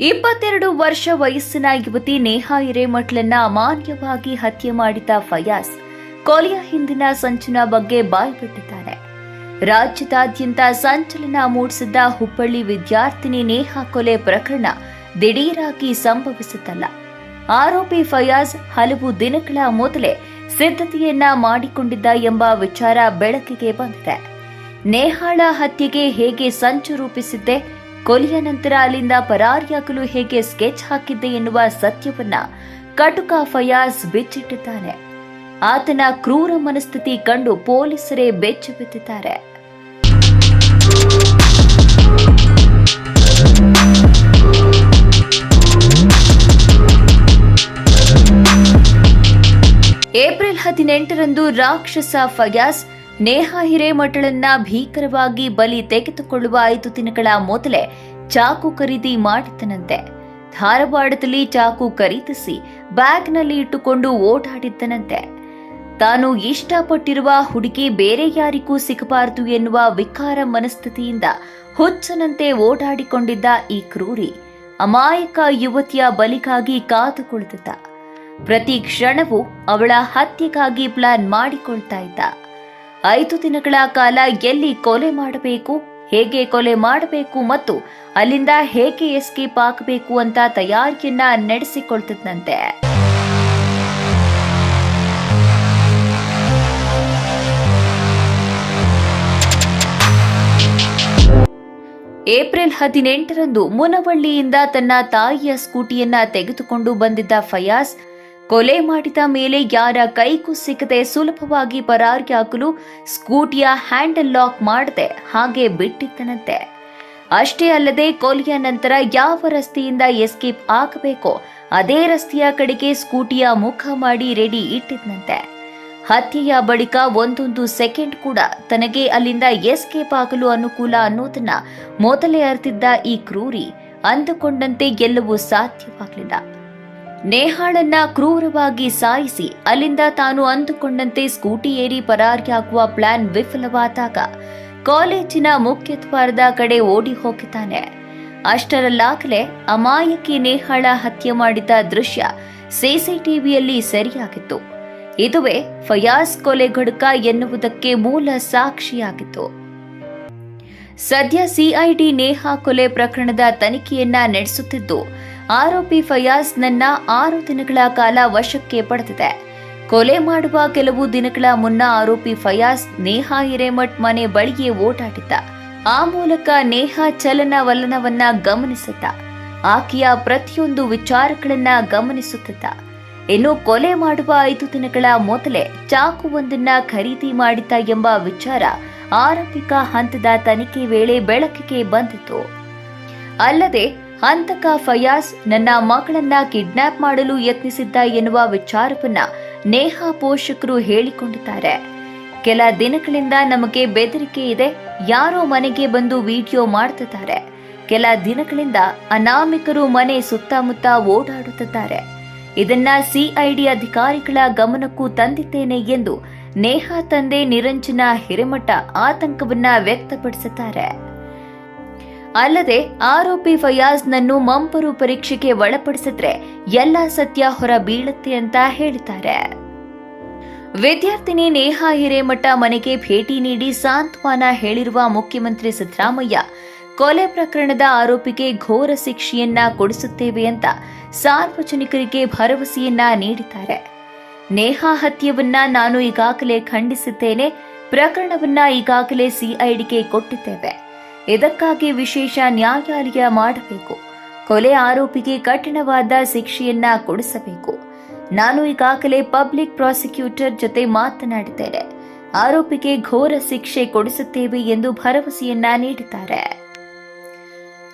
ಇಪ್ಪತ್ತೆರಡು ವರ್ಷ ವಯಸ್ಸಿನ ಯುವತಿ ನೇಹಾ ಹಿರೇಮಠ್ಲನ್ನ ಅಮಾನ್ಯವಾಗಿ ಹತ್ಯೆ ಮಾಡಿದ ಫಯಾಜ್ ಕೊಲೆಯ ಹಿಂದಿನ ಸಂಚಿನ ಬಗ್ಗೆ ಬಾಯ್ಬಿಟ್ಟಿದ್ದಾನೆ. ರಾಜ್ಯದಾದ್ಯಂತ ಸಂಚಲನ ಮೂಡಿಸಿದ್ದ ಹುಬ್ಬಳ್ಳಿ ವಿದ್ಯಾರ್ಥಿನಿ ನೇಹಾ ಕೊಲೆ ಪ್ರಕರಣ ದಿಢೀರಾಗಿ ಸಂಭವಿಸುತ್ತಲ್ಲ ಆರೋಪಿ ಫಯಾಜ್ ಹಲವು ದಿನಗಳ ಮೊದಲೇ ಸಿದ್ಧತೆಯನ್ನ ಮಾಡಿಕೊಂಡಿದ್ದ ಎಂಬ ವಿಚಾರ ಬೆಳಕಿಗೆ ಬಂದಿದೆ. ನೇಹಾಳ ಹತ್ಯೆಗೆ ಹೇಗೆ ಸಂಚು ರೂಪಿಸಿದ್ದೆ? ಕೊಲೆಯ ನಂತರ ಅಲ್ಲಿಂದ ಪರಾರಿಯಾಗಲು ಹೇಗೆ ಸ್ಕೆಚ್ ಹಾಕಿದ್ದೆ ಎನ್ನುವ ಸತ್ಯವನ್ನ ಕಟುಕ ಫಯಾಸ್ ಬಿಚ್ಚಿಟ್ಟಿದ್ದಾನೆ. ಆತನ ಕ್ರೂರ ಮನಸ್ಥಿತಿ ಕಂಡು ಪೊಲೀಸರೇ ಬೆಚ್ಚಿ ಬಿದ್ದಿದ್ದಾರೆ. ಏಪ್ರಿಲ್ ಹದಿನೆಂಟರಂದು ರಾಕ್ಷಸ ಫಯಾಜ್ ನೇಹಾ ಹಿರೇಮಠಳನ್ನ ಭೀಕರವಾಗಿ ಬಲಿ ತೆಗೆದುಕೊಳ್ಳುವ ಐದು ದಿನಗಳ ಮೊದಲೇ ಚಾಕು ಖರೀದಿ ಮಾಡಿದ್ದನಂತೆ. ಧಾರವಾಡದಲ್ಲಿ ಚಾಕು ಖರೀದಿಸಿ ಬ್ಯಾಗ್ನಲ್ಲಿ ಇಟ್ಟುಕೊಂಡು ಓಡಾಡಿದ್ದನಂತೆ. ತಾನು ಇಷ್ಟಪಟ್ಟಿರುವ ಹುಡುಗಿ ಬೇರೆ ಯಾರಿಗೂ ಸಿಗಬಾರದು ಎನ್ನುವ ವಿಕಾರ ಮನಸ್ಥಿತಿಯಿಂದ ಹುಚ್ಚನಂತೆ ಓಡಾಡಿಕೊಂಡಿದ್ದ ಈ ಕ್ರೂರಿ ಅಮಾಯಕ ಯುವತಿಯ ಬಲಿಗಾಗಿ ಕಾದು ಕುಳಿತಿದ್ದ ಪ್ರತಿ ಕ್ಷಣವೂ ಅವಳ ಹತ್ಯೆಗಾಗಿ ಪ್ಲಾನ್ ಮಾಡಿಕೊಳ್ತಾ ಇದ್ದ. ಐದು ದಿನಗಳ ಕಾಲ ಎಲ್ಲಿ ಕೊಲೆ ಮಾಡಬೇಕು, ಹೇಗೆ ಕೊಲೆ ಮಾಡಬೇಕು ಮತ್ತು ಅಲ್ಲಿಂದ ಹೇಗೆ ಎಸ್ಕೇಪ್ ಆಗಬೇಕು ಅಂತ ತಯಾರಿಯನ್ನ ನಡೆಸಿಕೊಳ್ತಿದ್ದಂತೆ ಏಪ್ರಿಲ್ ಹದಿನೆಂಟರಂದು ಮುನವಳ್ಳಿಯಿಂದ ತನ್ನ ತಾಯಿಯ ಸ್ಕೂಟಿಯನ್ನ ತೆಗೆದುಕೊಂಡು ಬಂದಿದ್ದ ಫಯಾಜ್ ಕೊಲೆ ಮಾಡಿದ ಮೇಲೆ ಯಾರ ಕೈಗೂ ಸಿಗದೆ ಸುಲಭವಾಗಿ ಪರಾರಿಯಾಗಲು ಸ್ಕೂಟಿಯ ಹ್ಯಾಂಡಲ್ ಲಾಕ್ ಮಾಡದೆ ಹಾಗೆ ಬಿಟ್ಟಿದ್ದನಂತೆ. ಅಷ್ಟೇ ಅಲ್ಲದೆ ಕೊಲೆಯ ನಂತರ ಯಾವ ರಸ್ತೆಯಿಂದ ಎಸ್ಕೇಪ್ ಆಗಬೇಕೋ ಅದೇ ರಸ್ತೆಯ ಕಡೆಗೆ ಸ್ಕೂಟಿಯ ಮುಖ ಮಾಡಿ ರೆಡಿ ಇಟ್ಟಿದ್ನಂತೆ ಹತ್ಯೆಯ ಬಳಿಕ ಒಂದೊಂದು ಸೆಕೆಂಡ್ ಕೂಡ ತನಗೆ ಅಲ್ಲಿಂದ ಎಸ್ಕೇಪ್ ಆಗಲು ಅನುಕೂಲ ಅನ್ನೋದನ್ನ ಮೊದಲೇ ಅರ್ತಿದ್ದ ಈ ಕ್ರೂರಿ ಅಂದುಕೊಂಡಂತೆ ಎಲ್ಲವೂ ಸಾಧ್ಯವಾಗಲಿಲ್ಲ. ನೇಹಾಳನ್ನ ಕ್ರೂರವಾಗಿ ಸಾಯಿಸಿ ಅಲ್ಲಿಂದ ತಾನು ಅಂದುಕೊಂಡಂತೆ ಸ್ಕೂಟಿ ಏರಿ ಪರಾರಿಯಾಗುವ ಪ್ಲಾನ್ ವಿಫಲವಾದಾಗ ಕಾಲೇಜಿನ ಮುಖ್ಯ ದ್ವಾರದ ಕಡೆ ಓಡಿ ಹೋಗಿದ್ದಾನೆ. ಅಷ್ಟರಲ್ಲಾಗಲೇ ಅಮಾಯಕಿ ನೇಹಾಳ ಹತ್ಯೆ ಮಾಡಿದ ದೃಶ್ಯ ಸಿಸಿಟಿವಿಯಲ್ಲಿ ಸೆರೆಯಾಗಿತ್ತು. ಇದುವೇ ಫಯಾಜ್ ಕೊಲೆ ಗಡುಕ ಎನ್ನುವುದಕ್ಕೆ ಮೂಲ ಸಾಕ್ಷಿಯಾಗಿತ್ತು. ಸದ್ಯ ಸಿಐಡಿ ನೇಹಾ ಕೊಲೆ ಪ್ರಕರಣದ ತನಿಖೆಯನ್ನ ನಡೆಸುತ್ತಿದ್ದು ಆರೋಪಿ ಫಯಾಜ್ ನನ್ನ ಆರು ದಿನಗಳ ಕಾಲ ವಶಕ್ಕೆ ಪಡೆದಿದೆ. ಕೊಲೆ ಮಾಡುವ ಕೆಲವು ದಿನಗಳ ಮುನ್ನ ಆರೋಪಿ ಫಯಾಜ್ ನೇಹಾ ಹಿರೇಮಠ್ ಮನೆ ಬಳಿಯೇ ಓಡಾಡಿದ್ದ. ಆ ಮೂಲಕ ನೇಹಾ ಚಲನವಲನವನ್ನ ಗಮನಿಸುತ್ತ ಆಕೆಯ ಪ್ರತಿಯೊಂದು ವಿಚಾರಗಳನ್ನ ಗಮನಿಸುತ್ತಿದ್ದ. ಇನ್ನು ಕೊಲೆ ಮಾಡುವ ಐದು ದಿನಗಳ ಮೊದಲೇ ಚಾಕುವೊಂದನ್ನ ಖರೀದಿ ಮಾಡಿದ್ದ ಎಂಬ ವಿಚಾರ ಆರಂಭಿಕ ಹಂತದ ತನಿಖೆ ವೇಳೆ ಬೆಳಕಿಗೆ ಬಂದಿತು ಅಲ್ಲದೆ ಹಂತಕ ಫಯಾಸ್ ನನ್ನ ಮಗಳನ್ನ ಕಿಡ್ನಾಪ್ ಮಾಡಲು ಯತ್ನಿಸಿದ್ದ ಎನ್ನುವ ವಿಚಾರವನ್ನ ನೇಹಾ ಪೋಷಕರು ಹೇಳಿಕೊಂಡಿದ್ದಾರೆ. ಕೆಲ ದಿನಗಳಿಂದ ನಮಗೆ ಬೆದರಿಕೆ ಇದೆ, ಯಾರೋ ಮನೆಗೆ ಬಂದು ವಿಡಿಯೋ ಮಾಡ್ತಿದ್ದಾರೆ. ಕೆಲ ದಿನಗಳಿಂದ ಅನಾಮಿಕರು ಮನೆ ಸುತ್ತಮುತ್ತ ಓಡಾಡುತ್ತಿದ್ದಾರೆ. ಇದನ್ನ ಸಿಐಡಿ ಅಧಿಕಾರಿಗಳ ಗಮನಕ್ಕೂ ತಂದಿದ್ದೇನೆ ಎಂದು ನೇಹಾ ತಂದೆ ನಿರಂಜನ ಹಿರೇಮಠ ಆತಂಕವನ್ನ ವ್ಯಕ್ತಪಡಿಸುತ್ತಾರೆ ಅಲ್ಲದೆ ಆರೋಪಿ ಫಯಾಜ್ನನ್ನು ಮಂಪರು ಪರೀಕ್ಷೆಗೆ ಒಳಪಡಿಸಿದ್ರೆ ಎಲ್ಲ ಸತ್ಯ ಹೊರ ಬೀಳುತ್ತೆ ಅಂತ ಹೇಳಿದ್ದಾರೆ. ವಿದ್ಯಾರ್ಥಿನಿ ನೇಹಾ ಹಿರೇಮಠ ಮನೆಗೆ ಭೇಟಿ ನೀಡಿ ಸಾಂತ್ವನ ಹೇಳಿರುವ ಮುಖ್ಯಮಂತ್ರಿ ಸಿದ್ದರಾಮಯ್ಯ, ಕೊಲೆ ಪ್ರಕರಣದ ಆರೋಪಿಗೆ ಘೋರ ಶಿಕ್ಷೆಯನ್ನ ಕೊಡಿಸುತ್ತೇವೆ ಅಂತ ಸಾರ್ವಜನಿಕರಿಗೆ ಭರವಸೆಯನ್ನ ನೀಡಿದ್ದಾರೆ. ನೇಹಾ ಹತ್ಯವನ್ನ ನಾನು ಈಗಾಗಲೇ ಖಂಡಿಸಿದ್ದೇನೆ, ಪ್ರಕರಣವನ್ನ ಈಗಾಗಲೇ ಸಿಐಡಿಗೆ ಕೊಟ್ಟಿದ್ದೇವೆ. ಇದಕ್ಕಾಗಿ ವಿಶೇಷ ನ್ಯಾಯಾಲಯ ಮಾಡಬೇಕು. ಕೊಲೆ ಆರೋಪಿಗೆ ಕಠಿಣವಾದ ಶಿಕ್ಷೆಯನ್ನ ಕೊಡಿಸಬೇಕು. ನಾನು ಈಗಾಗಲೇ ಪಬ್ಲಿಕ್ ಪ್ರಾಸಿಕ್ಯೂಟರ್ ಜೊತೆ ಮಾತನಾಡಿದ್ದೇನೆ. ಆರೋಪಿಗೆ ಘೋರ ಶಿಕ್ಷೆ ಕೊಡಿಸುತ್ತೇವೆ ಎಂದು ಭರವಸೆಯನ್ನ ನೀಡಿದ್ದಾರೆ.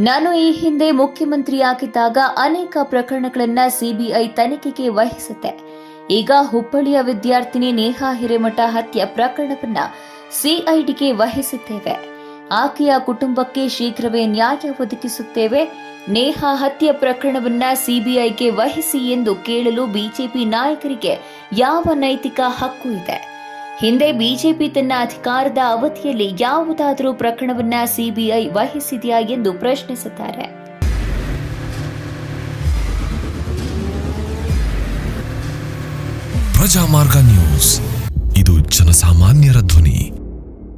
ನಾನು ಈ ಹಿಂದೆ ಮುಖ್ಯಮಂತ್ರಿಯಾಗಿದ್ದಾಗ ಅನೇಕ ಪ್ರಕರಣಗಳನ್ನ ಸಿಬಿಐ ತನಿಖೆಗೆ ವಹಿಸುತ್ತೆ ಈಗ ಹುಬ್ಬಳ್ಳಿಯ ವಿದ್ಯಾರ್ಥಿನಿ ನೇಹಾ ಹಿರೇಮಠ ಹತ್ಯೆ ಪ್ರಕರಣವನ್ನ ಸಿಐಡಿಗೆ ವಹಿಸಿದ್ದೇವೆ. ಆಕೆಯ ಕುಟುಂಬಕ್ಕೆ ಶೀಘ್ರವೇ ನ್ಯಾಯ ಒದಗಿಸುತ್ತೇವೆ. ನೇಹಾ ಹತ್ಯೆ ಪ್ರಕರಣವನ್ನ ಸಿಬಿಐಗೆ ವಹಿಸಿ ಎಂದು ಕೇಳಲು ಬಿಜೆಪಿ ನಾಯಕರಿಗೆ ಯಾವ ನೈತಿಕ ಹಕ್ಕು ಇದೆ? ಹಿಂದೆ ಬಿಜೆಪಿ ತನ್ನ ಅಧಿಕಾರದ ಅವಧಿಯಲ್ಲಿ ಯಾವುದಾದರೂ ಪ್ರಕರಣವನ್ನ ಸಿಬಿಐ ವಹಿಸಿದೆಯಾ ಎಂದು ಪ್ರಶ್ನಿಸುತ್ತಾರೆ. ಪ್ರಜಾಮಾರ್ಗ ನ್ಯೂಸ್. ಇದು ಜನಸಾಮಾನ್ಯರ ಧ್ವನಿ.